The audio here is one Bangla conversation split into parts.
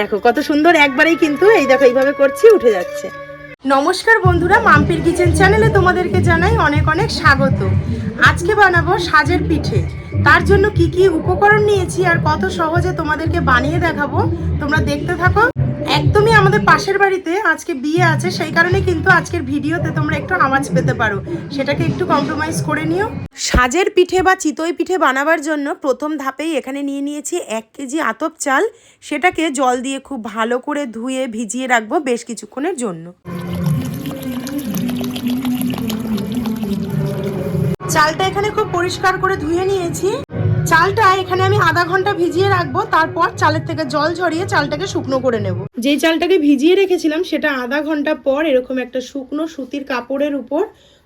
দেখো, কত সুন্দর একবারেই কিন্তু এই দেখো, এইভাবে করছি, উঠে যাচ্ছে। নমস্কার বন্ধুরা, মাম্পির কিচেন চ্যানেলে তোমাদেরকে জানাই অনেক অনেক স্বাগত। আজকে বানাবো সাজের পিঠে। তার জন্য কি কি উপকরণ নিয়েছি আর কত সহজে তোমাদেরকে বানিয়ে দেখাবো, তোমরা দেখতে থাকো। একদমই আমাদের পাশের বাড়িতে আজকে বিয়ে আছে, সেই কারণে কিন্তু আজকের ভিডিওতে তোমরা একটু আওয়াজ পেতে পারো। সেটাকে একটু কম্প্রোমাইজ করে নিও। সাজের পিঠে বা চিতই পিঠে বানাবার জন্য প্রথম ধাপেই এখানে নিয়ে নিয়েছি এক কেজি আতপ চাল। সেটাকে জল দিয়ে খুব ভালো করে ধুয়ে ভিজিয়ে রাখব বেশ কিছুক্ষণের জন্য। চালটা এখানে খুব পরিষ্কার করে ধুয়ে নিয়েছি। চালটা এখানে আমি আধা ঘণ্টা ভিজিয়ে রাখব তারপর চালের থেকে জল ঝরিয়ে চালটাকে শুকনো করে নেব। যেই চালটাকে ভিজিয়ে রেখেছিলাম সেটা আধা ঘণ্টা পর এরকম একটা শুকনো সুতির কাপড়ের উপর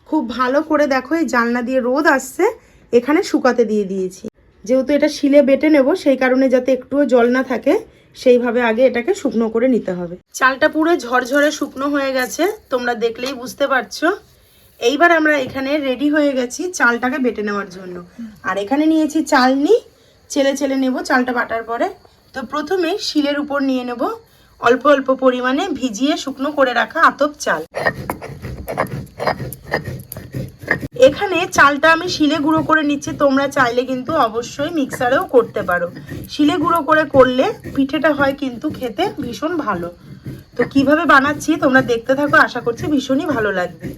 খুব ভালো করে দেখো এই জানলা দিয়ে রোদ আসছে এখানে শুকাতে দিয়ে দিয়েছি। যেহেতু এটা শিলে বেটে নেব সেই কারণে যাতে একটুও জল না থাকে সেইভাবে আগে এটাকে শুকনো করে নিতে হবে। চালটা পুরো ঝরঝরে শুকনো হয়ে গেছে তোমরা দেখলেই বুঝতে পারছ। এইবার আমরা এখানে রেডি হয়ে গেছি চালটাকে বেটে নেওয়ার জন্য। আর এখানে নিয়েছি চালনি, চেলে চেলে নেব চালটা বাটার পরে। তো প্রথমে শিলের উপর নিয়ে নেব অল্প অল্প পরিমাণে ভিজিয়ে শুকনো করে রাখা আতপ চাল। এখানে চালটা আমি শিলে গুঁড়ো করে নিচ্ছি, তোমরা চাইলে কিন্তু অবশ্যই মিক্সারেও করতে পারো। শিলে গুঁড়ো করে করলে পিঠেটা হয় কিন্তু খেতে ভীষণ ভালো। তো কীভাবে বানাচ্ছি তোমরা দেখতে থাকো, আশা করছি ভীষণই ভালো লাগবে।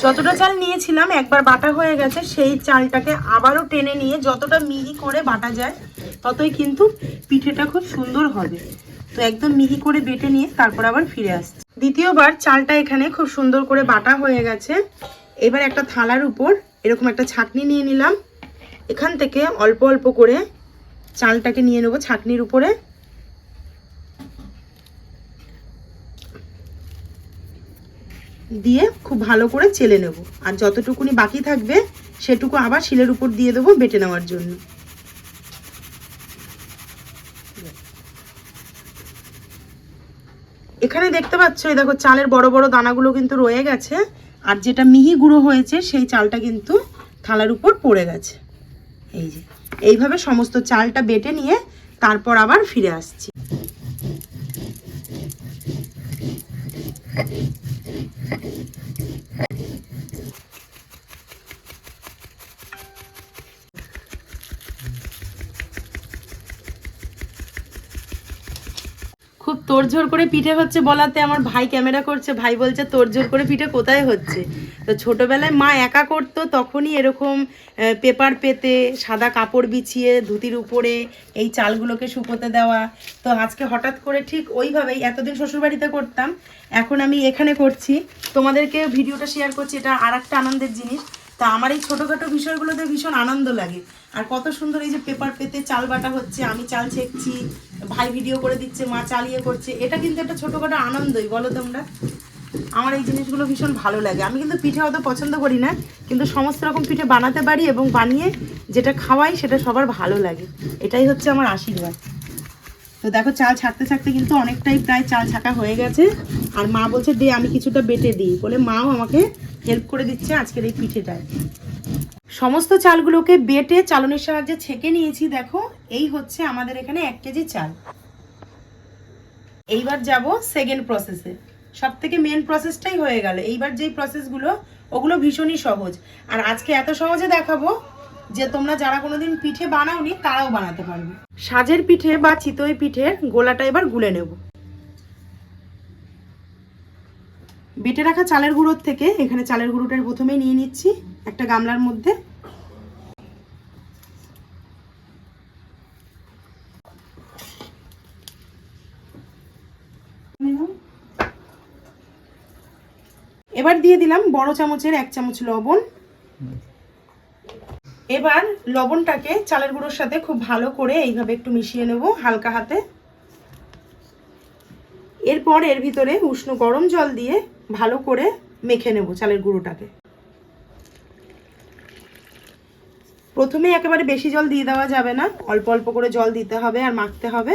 যতটা চাল নিয়েছিলাম, একবার বাটা হয়ে গেছে, সেই চালটাকে আবারও টেনে নিয়ে যতটা মিহি করে বাটা যায়, ততই কিন্তু পিঠেটা খুব সুন্দর হবে। তো একদম মিহি করে বেটে নিয়ে তারপর আবার ফিরে আসছে। দ্বিতীয়বার চালটা এখানে খুব সুন্দর করে বাটা হয়ে গেছে। এবার একটা থালার উপর এরকম একটা ছাকনি নিয়ে নিলাম। এখান থেকে অল্প অল্প করে চালটাকে নিয়ে নেব ছাকনির উপরে। দিয়ে খুব ভালো করে চেলে নেব। আর যতটুকুনি বাকি থাকবে, সেটুকু আবার শিলের উপর দিয়ে দেবো বেটে নেওয়ার জন্য। এখানে দেখতে পাচ্ছ, এই দেখো চালের বড় বড় দানাগুলো কিন্তু রয়ে গেছে, আর যেটা মিহি গুঁড়ো হয়েছে, সেই চালটা কিন্তু থালার উপর পড়ে গেছে। এই যে, এইভাবে সমস্ত চালটা বেটে নিয়ে তারপর আবার ফিরে আসছি খুব তোড়ঝোড় করে পিঠে হচ্ছে বলাতে আমার ভাই ক্যামেরা করছে, ভাই বলছে, তোর জোর করে পিঠে কোথায় হচ্ছে? তো ছোটবেলায় মা একা করতো, তখনই এরকম পেপার পেতে, সাদা কাপড় বিছিয়ে, ধুতির উপরে, এই চালগুলোকে শুকোতে দেওয়া। তো আজকে হঠাৎ করে ঠিক ওইভাবেই এতদিন শ্বশুরবাড়িতে করতাম, এখন আমি এখানে করছি। তোমাদেরকে ভিডিওটা শেয়ার করছি, এটা আর একটা আনন্দের জিনিস। তা আমার এই ছোটোখাটো বিষয়গুলোতে ভীষণ আনন্দ লাগে। আর কত সুন্দর এই যে পেপার পেতে চাল বাটা হচ্ছে, আমি চাল ছেঁকছি, ভাই ভিডিও করে দিচ্ছে, মা চালিয়ে করছে, এটা কিন্তু একটা ছোটোখাটো আনন্দই, বলো তোমরা? আমার এই জিনিসগুলো ভীষণ ভালো লাগে। আমি কিন্তু পিঠে অত পছন্দ করি না, কিন্তু সমস্ত রকম পিঠে বানাতে পারি এবং বানিয়ে যেটা খাওয়াই সেটা সবার ভালো লাগে। এটাই হচ্ছে আমার আশীর্বাদ। তো দেখো চাল ছাড়তে ছাড়তে কিন্তু অনেকটাই প্রায় চাল ছাকা হয়ে গেছে। আর মা বলছে, দে, আমি কিছুটা বেটে দিই। বলে মাও আমাকে হেল্প করে দিচ্ছে আজকের এই পিঠেটায়। সমস্ত চালগুলোকে বেটে চালনির সাহায্যে ছেঁকে নিয়েছি, দেখো। এই হচ্ছে আমাদের এখানে এক কেজি চাল। এইবার যাব সেকেন্ড প্রসেসে সব থেকে মেন প্রসেসটাই হয়ে গেল। এইবার যেই প্রসেসগুলো ওগুলো ভীষণই সহজ। আর আজকে এত সহজে দেখাবো যে তোমরা যারা কোনোদিন পিঠে বানাওনি, তারাও বানাতে পারবে। সাজের পিঠে বা চিতই পিঠে গোলাটা এবার গুলে নেব। বেটে রাখা চালের গুঁড়োর থেকে, এখানে চালের গুঁড়োটা প্রথমেই নিয়ে নিচ্ছি, একটা গামলার মধ্যে। এবার দিয়ে দিলাম বড় চামচের এক চামচ লবণ। এবার লবণটাকে চালের গুঁড়োর সাথে খুব ভালো করে এইভাবে একটু মিশিয়ে নেব হালকা হাতে। এরপর এর ভিতরে উষ্ণ গরম জল দিয়ে ভালো করে মেখে নেব চালের গুঁড়োটাকে। প্রথমে একেবারে বেশি জল দিয়ে দেওয়া যাবে না, অল্প অল্প করে জল দিতে হবে আর মাখতে হবে।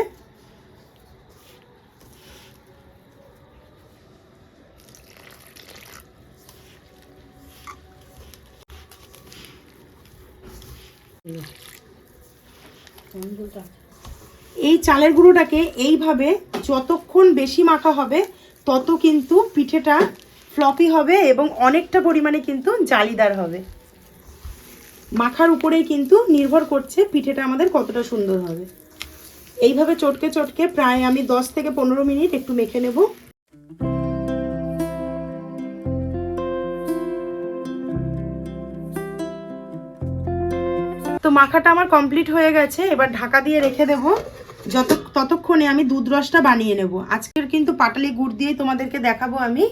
এই চালের গুঁড়োটাকে এইভাবে যতক্ষণ বেশি মাখা হবে, তত কিন্তু পিঠেটা ফ্লপি হবে এবং অনেকটা পরিমাণে কিন্তু জালিদার হবে। মাখার উপরেই কিন্তু নির্ভর করছে পিঠেটা আমাদের কতটা সুন্দর হবে। এইভাবে চটকে চটকে প্রায় আমি দশ থেকে পনেরো মিনিট একটু মেখে নেব। তো মাখাটা আমার কমপ্লিট হয়ে গেছে এবার ঢাকা দিয়ে রেখে দেব। যত ততক্ষণে আমি দুধ রসটা বানিয়ে নেব। আজকের কিন্তু পাটালি গুড় দিয়েই তোমাদেরকে দেখাবো আমি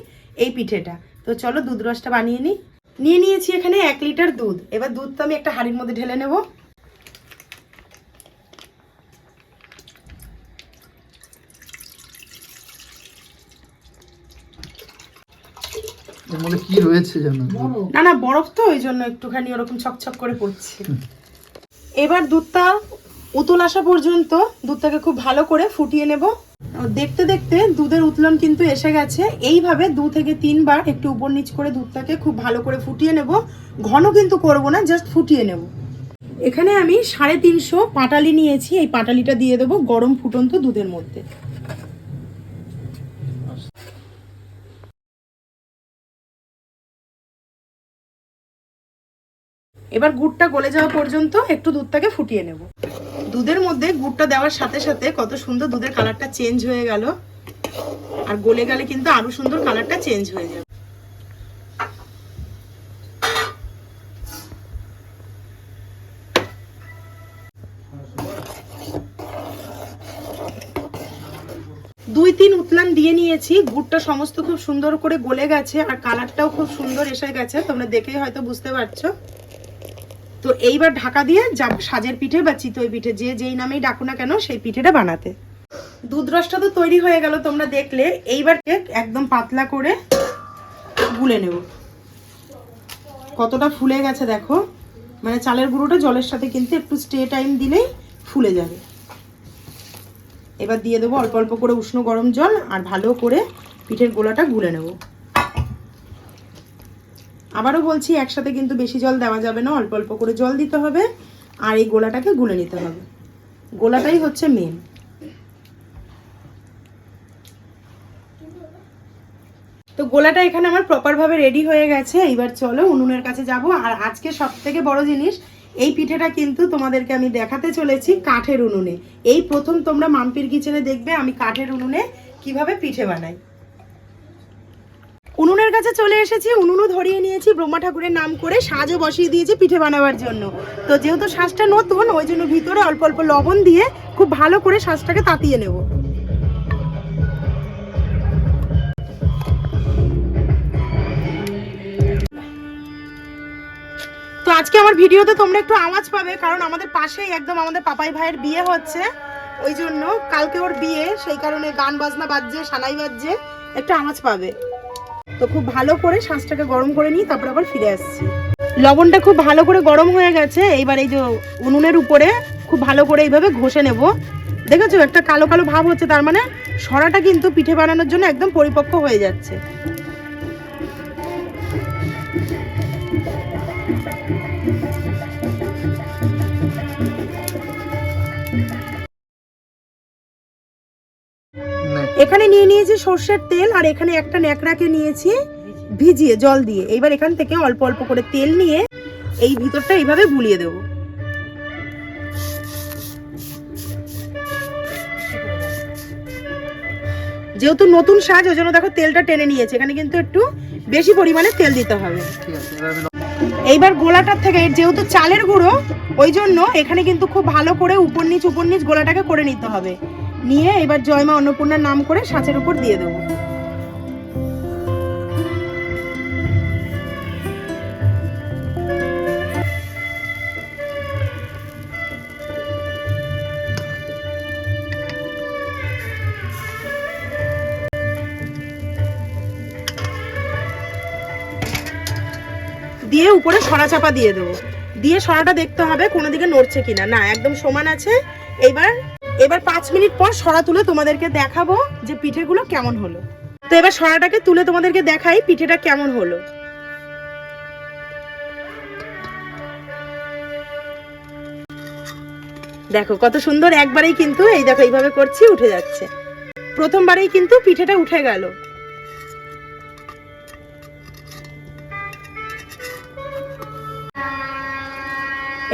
এই পিঠেটা। তো চলো দুধ রসটা বানিয়ে নিই। নিয়ে নিয়েছি এখানে এক লিটার দুধ। এবার দুধটা আমি একটা হাঁড়ির মধ্যে ঢেলে নেব। এর কি রয়েছে জানো না না বরফ তো ওই জন্য একটুখানি ওরকম ছকছক করে পড়ছে এবার দুধটা উতল আসা পর্যন্ত দুধটাকে খুব ভালো করে ফুটিয়ে নেব। দেখতে দেখতে দুধের উতলন কিন্তু এসে গেছে। এইভাবে দু থেকে তিনবার একটু উপর নিচ করে দুধটাকে খুব ভালো করে ফুটিয়ে নেব। ঘন কিন্তু করব না, জাস্ট ফুটিয়ে নেব। এখানে আমি সাড়ে তিনশো পাটালি নিয়েছি। এই পাটালিটা দিয়ে দেবো গরম ফুটন্ত দুধের মধ্যে। এবার গুড়টা গলে যাওয়া পর্যন্ত একটু দুধটাকে ফুটিয়ে নেব। দুধের মধ্যে গুড়টা দেওয়ার সাথে সাথে কত সুন্দর দুধের কালারটা চেঞ্জ হয়ে গেল। আর গলে গেলে কিন্তু আরও সুন্দর কালারটা চেঞ্জ হয়ে যাবে। দুই তিন উতলান দিয়ে নিয়েছি, গুড়টা সমস্ত খুব সুন্দর করে গলে গেছে আর কালারটাও খুব সুন্দর এসে গেছে, তোমরা দেখেই হয়তো বুঝতে পারছ। তো এইবার ঢাকা দিয়ে যাব সাজের পিঠে বা চিতই পিঠে, যে যেই নামেই ডাকো না কেন সেই পিঠেটা বানাতে। দুধ রসটা তো তৈরি হয়ে গেল তোমরা দেখলে, এইবার কেক একদম পাতলা করে গুলে নেব। কতটা ফুলে গেছে দেখো মানে চালের গুঁড়োটা জলের সাথে কিন্তু একটু স্টে টাইম দিলেই ফুলে যাবে। এবার দিয়ে দেবো অল্প অল্প করে উষ্ণ গরম জল আর ভালো করে পিঠের গোলাটা গুলে নেব। আবারও বলছি, একসাথে কিন্তু বেশি জল দেওয়া যাবে না, অল্প অল্প করে জল দিতে হবে আর এই গোলাটাকে গুলে নিতে হবে। গোলাটাই হচ্ছে মেন তো গোলাটা এখানে আমার প্রপারভাবে রেডি হয়ে গেছে। এইবার চলো উনুনের কাছে যাব। আর আজকে সব থেকে বড় জিনিস, এই পিঠেটা কিন্তু তোমাদেরকে আমি দেখাতে চলেছি কাঠের উনুনে। এই প্রথম তোমরা মাম্পির কিচেনে দেখবে আমি কাঠের উনুনে কীভাবে পিঠে বানাই। উনুনের কাছে চলে এসেছি, উনুনও ধরিয়ে নিয়েছি, ব্রহ্মা ঠাকুরের নাম করে সাজও বসিয়ে দিয়েছি পিঠে বানাবার জন্য। তো যেহেতু শ্বাসটা নতুন, ওই জন্য ভিতরে অল্প অল্প লবণ দিয়ে খুব ভালো করে শ্বাসটাকে তাতিয়ে নেব। তো আজকে আমার ভিডিওতে তোমরা একটু আওয়াজ পাবে, কারণ আমাদের পাশেই একদম আমাদের পাপাই ভাইয়ের বিয়ে হচ্ছে। ওই জন্য কালকে ওর বিয়ে, সেই কারণে গান বাজনা বাজছে, সানাই বাজছে, একটু আওয়াজ পাবে। তো খুব ভালো করে শাঁসটাকে গরম করে নিই তারপর আবার ফিরে আসছি। লবণটা খুব ভালো করে গরম হয়ে গেছে, এইবার এই যে উনুনের উপরে খুব ভালো করে এইভাবে ঘষে নেব। দেখেছ, একটা কালো কালো ভাব হচ্ছে, তার মানে সরাটা কিন্তু পিঠে বানানোর জন্য একদম পরিপক্ক হয়ে যাচ্ছে। সর্ষের তেল আর এখানে একটা ন্যাকড়াকে নিয়েছি ভিজিয়ে, জল দিয়ে। এবার এখান থেকে অল্প অল্প করে তেল নিয়ে এই ভিতরটা এইভাবে বুলিয়ে দেবো। যেহেতু নতুন সাজ, ওই জন্য দেখো তেলটা টেনে নিয়েছে। এখানে কিন্তু একটু বেশি পরিমাণে তেল দিতে হবে। এইবার গোলাটার থেকে যেহেতু চালের গুঁড়ো, ওই জন্য এখানে কিন্তু খুব ভালো করে উপর নিচ উপর নিচ গোলাটাকে করে নিতে হবে। নিয়ে এবার জয়মা অন্নপূর্ণার নাম করে সাঁচের উপর দিয়ে দেবো। দিয়ে উপরে সরা চাপা দিয়ে দেবো। দিয়ে সরাটা দেখতে হবে কোনো দিকে নড়ছে কিনা। না, একদম সমান আছে। এবার এবার পাঁচ মিনিট পর সরা তুলে তোমাদেরকে দেখাবো যে পিঠেগুলো কেমন হলো। তো এবার সরাটাকে তুলে তোমাদেরকে দেখাই পিঠেটা কেমন হলো। দেখো, কত সুন্দর একবারেই কিন্তু এই দেখো এইভাবে করছি, উঠে যাচ্ছে। প্রথমবারেই কিন্তু পিঠেটা উঠে গেল।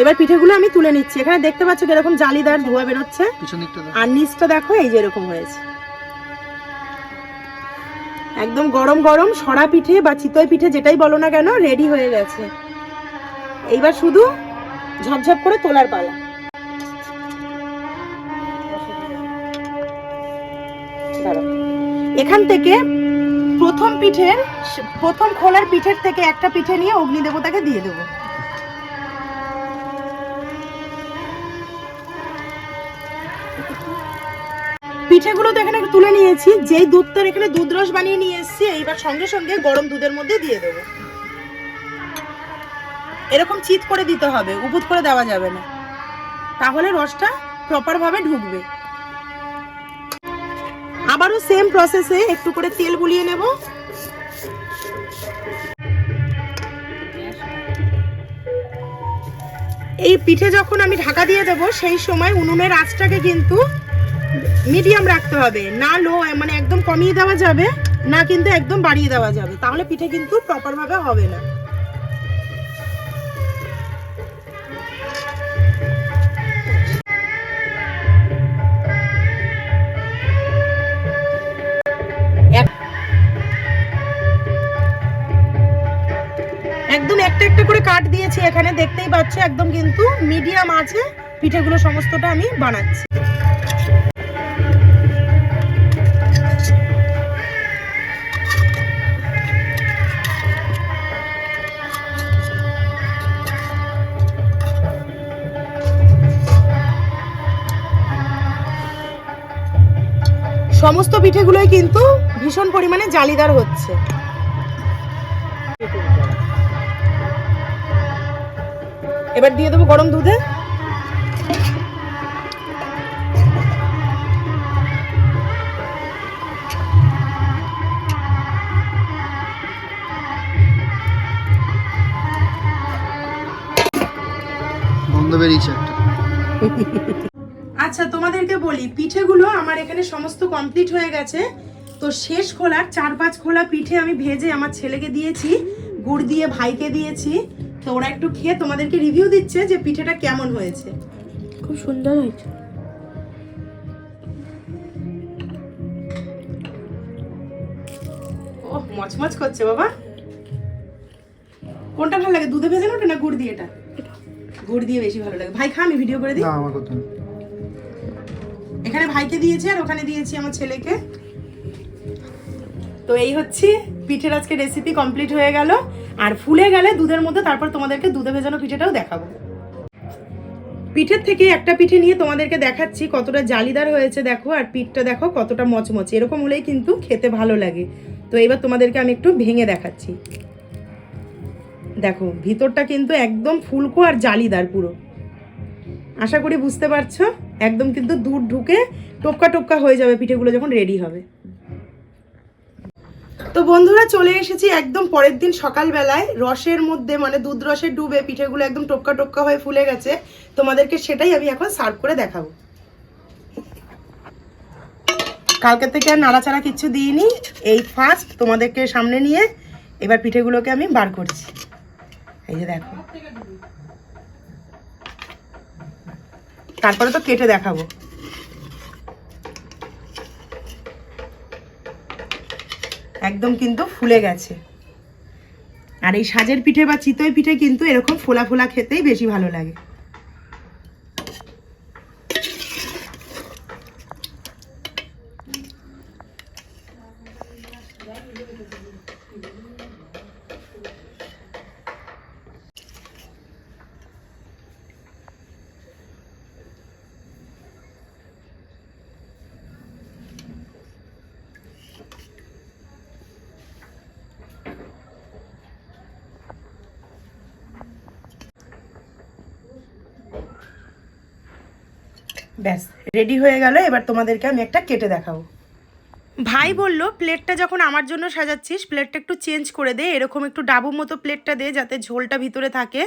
এবার পিঠেগুলো আমি তুলে নিচ্ছি। এখানে দেখতে পাচ্ছ কীরকম জালিদার ধোয়া বেরোচ্ছে। আর নিচটা দেখো এই যে এরকম হয়েছে। একদম গরম গরম সরা পিঠে বা চিতই পিঠে যেটাই বলো না কেন রেডি হয়ে গেছে। এইবার শুধু ঝপঝপ করে তোলার পালা। এখান থেকে প্রথম পিঠের প্রথম খোলার পিঠের থেকে একটা পিঠে নিয়ে অগ্নি দেবতাকে দিয়ে দেবো। পিঠেগুলো তো এখানে তুলে নিয়েছি। যেই দুধটার এখানে দুধ রস বানিয়ে নিয়ে এসেছি, এইবার সঙ্গে সঙ্গে গরম দুধের মধ্যে দিয়ে দেবো। এরকম চিত করে দিতে হবে উপুত করে দেওয়া যাবে না। তাহলে রসটা প্রপার ভাবে ঢুকবে। আবারও সেম প্রসেসে একটু করে তেল বুলিয়ে নেব। এই পিঠে যখন আমি ঢাকা দিয়ে দেবো, সেই সময় উনুনের আঁচটাকে কিন্তু মিডিয়াম রাখতে হবে। না লো মানে একদম কমিয়ে দেওয়া যাবে, না কিন্তু একদম বাড়িয়ে দেওয়া যাবে। তাহলে পিঠে কিন্তু প্রপার ভাবে হবে না। এক- একদম একটা একটা করে কাট দিয়েছি এখানে, দেখতেই পাচ্ছ, একদম কিন্তু মিডিয়াম আছে। পিঠেগুলো সমস্তটা আমি বানাচ্ছি। সমস্ত পিঠেগুলোই কিন্তু ভীষণ পরিমাণে জালিদার হচ্ছে। এবার দিয়ে দেবো গরম দুধে। আচ্ছা তোমাদেরকে বলি পিঠেগুলো আমার এখানে সমস্ত কমপ্লিট হয়ে গেছে। তো শেষ খোলার চার পাঁচ খোলা পিঠে আমি ভেজে আমার ছেলেকে দিয়েছি গুড় দিয়ে ভাইকে দিয়েছি। তো ওরা একটু খেয়ে তোমাদেরকে রিভিউ দিচ্ছে যে পিঠেটা কেমন হয়েছে। খুব সুন্দর হয়েছে। ও মচমচ করছে বাবা। কোনটা ভালো লাগে দুধে ভেজানোটা না গুড় দিয়ে এটা? গুড় দিয়ে বেশি ভালো লাগে। ভাই খা আমি ভিডিও করে দিই। আমার কথা। এখানে ভাইকে দিয়েছি আর ওখানে দিয়েছি আমার ছেলেকে। তো এই হচ্ছে পিঠের আজকে রেসিপি কমপ্লিট হয়ে গেল। আর ফুলে গেলে দুধের মধ্যে তারপর তোমাদেরকে দুধে ভেজানো পিঠেটাও দেখাবো। পিঠের থেকে একটা পিঠে নিয়ে তোমাদেরকে দেখাচ্ছি কতটা জালিদার হয়েছে দেখো, আর পিঠটা দেখো কতটা মচমচে। এরকম হলেই কিন্তু খেতে ভালো লাগে। তো এবার তোমাদেরকে আমি একটু ভেঙে দেখাচ্ছি। দেখো, ভিতরটা কিন্তু একদম ফুলকো আর জালিদার পুরো। আশা করি বুঝতে পারছ, একদম কিন্তু দুধ ঢুকে টোপকা টোপকা হয়ে যাবে পিঠেগুলো যখন রেডি হবে। তো বন্ধুরা চলে এসেছি একদম পরের দিন সকালবেলায়, রসের মধ্যে মানে দুধ রসে ডুবে পিঠেগুলো একদম টোপকা টোপকা হয়ে ফুলে গেছে। তোমাদেরকে সেটাই আমি এখন সার্ভ করে দেখাবো। কালকে থেকে আর নাড়াচাড়া কিছু দিইনি, এই ফার্স্ট তোমাদেরকে সামনে নিয়ে এবার পিঠেগুলোকে আমি বার করছি। এই যে দেখো। তারপরে তো কেটে দেখাবো। একদম কিন্তু ফুলে গেছে। আর এই সাজের পিঠে বা চিতই পিঠে কিন্তু এরকম ফোলা ফোলা খেতেই বেশি ভালো লাগে। ব্যাস রেডি হয়ে গেল, এবার তোমাদেরকে আমি একটা কেটে দেখাবো। ভাই বলল প্লেটটা যখন আমার জন্য সাজাচ্ছিস প্লেটটা একটু চেঞ্জ করে দে, এরকম একটু ডাবু মতো প্লেটটা দে, যাতে ঝোলটা ভিতরে থাকে।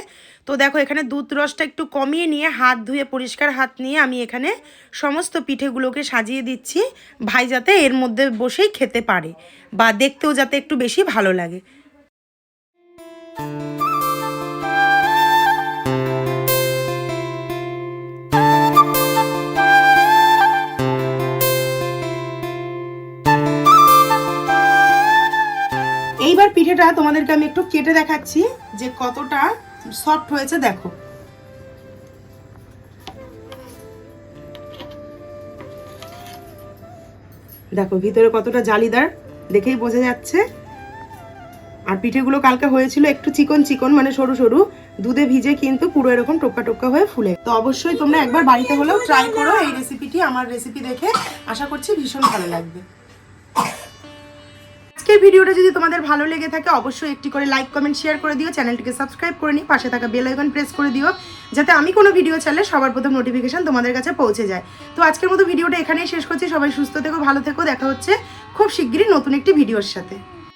তো দেখো, এখানে দুধ রসটা একটু কমিয়ে নিয়ে, হাত ধুয়ে, পরিষ্কার হাত নিয়ে আমি এখানে সমস্ত পিঠেগুলোকে সাজিয়ে দিচ্ছি, ভাই যাতে এর মধ্যে বসেই খেতে পারে, বা দেখতেও যাতে একটু বেশি ভালো লাগে। পিঠেটা তোমাদেরকে আমি একটু কেটে দেখাচ্ছি যে কতটা সফট হয়েছে, দেখো। দেখো, ভিতরে কতটা জালিদার, দেখেই বোঝা যাচ্ছে। আর পিঠেগুলো কালকে হয়েছিল একটু চিকন চিকন মানে সরু সরু, দুধে ভিজে কিন্তু পুরো এরকম টোকা টোকা হয়ে ফুলে। তো অবশ্যই তোমরা একবার বাড়িতে হলেও ট্রাই করো এই রেসিপিটি আমার রেসিপি দেখে। আশা করছি ভীষণ ভালো লাগবে। আজকের ভিডিওটা যদি তোমাদের ভালো লেগে থাকে, অবশ্যই একটি করে লাইক কমেন্ট শেয়ার করে দিও। চ্যানেলটিকে সাবস্ক্রাইব করে নিই পাশে থাকা বেল আইকন প্রেস করে দিও, যাতে আমি কোনো ভিডিও চাইলে সবার প্রথম নোটিফিকেশান তোমাদের কাছে পৌঁছে যায়। তো আজকের মতো ভিডিওটা এখানেই শেষ করছি। সবাই সুস্থ থেকো, ভালো থেকো। দেখা হচ্ছে খুব শিগগিরই নতুন একটি ভিডিওর সাথে।